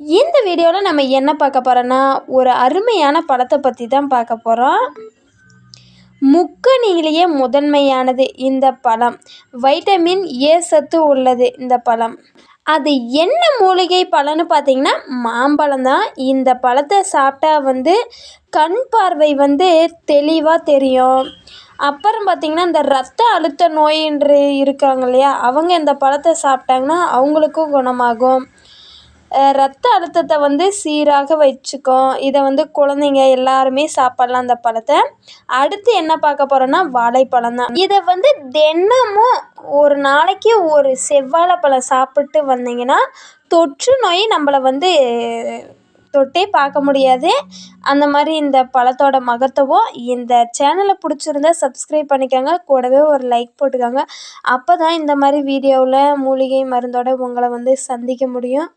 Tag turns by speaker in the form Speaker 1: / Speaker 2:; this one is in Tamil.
Speaker 1: இந்த வீடியோவில் நம்ம என்ன பார்க்க போகிறோன்னா ஒரு அருமையான பழத்தை பற்றி தான் பார்க்க போகிறோம் முக்கணியிலேயே முதன்மையானது இந்த பழம் வைட்டமின் ஏ சத்து உள்ளது இந்த பழம் அது என்ன மூலிகை பழம்னு பார்த்தீங்கன்னா மாம்பழம் தான். இந்த பழத்தை சாப்பிட்டா வந்து கண் பார்வை வந்து தெளிவாக தெரியும். அப்புறம் பார்த்திங்கன்னா இந்த ரத்த அழுத்த நோயின்று இருக்காங்க இல்லையா? அவங்க இந்த பழத்தை சாப்பிட்டாங்கன்னா அவங்களுக்கும் குணமாகும். ரத்த அழுத்தத்தை வந்து சீராக வச்சுக்கும் இதை வந்து குழந்தைங்க எல்லாருமே சாப்பிட்லாம் அந்த பழத்தை. அடுத்து என்ன பார்க்க போகிறோன்னா வாழைப்பழம் தான். இதை வந்து தினமும் ஒரு நாளைக்கு ஒரு செவ்வாழைப்பழம் சாப்பிட்டு வந்தீங்கன்னா தொற்று நோய் நம்மளை வந்து தொட்டே பார்க்க முடியாது. அந்த மாதிரி இந்த பழத்தோட மகத்துவம் இந்த சேனலை பிடிச்சிருந்தா சப்ஸ்கிரைப் பண்ணிக்கோங்க. கூடவே ஒரு லைக் போட்டுக்கோங்க. அப்போ தான் இந்த மாதிரி வீடியோவில் மூலிகை மருந்தோட உங்களை வந்து சந்திக்க முடியும்.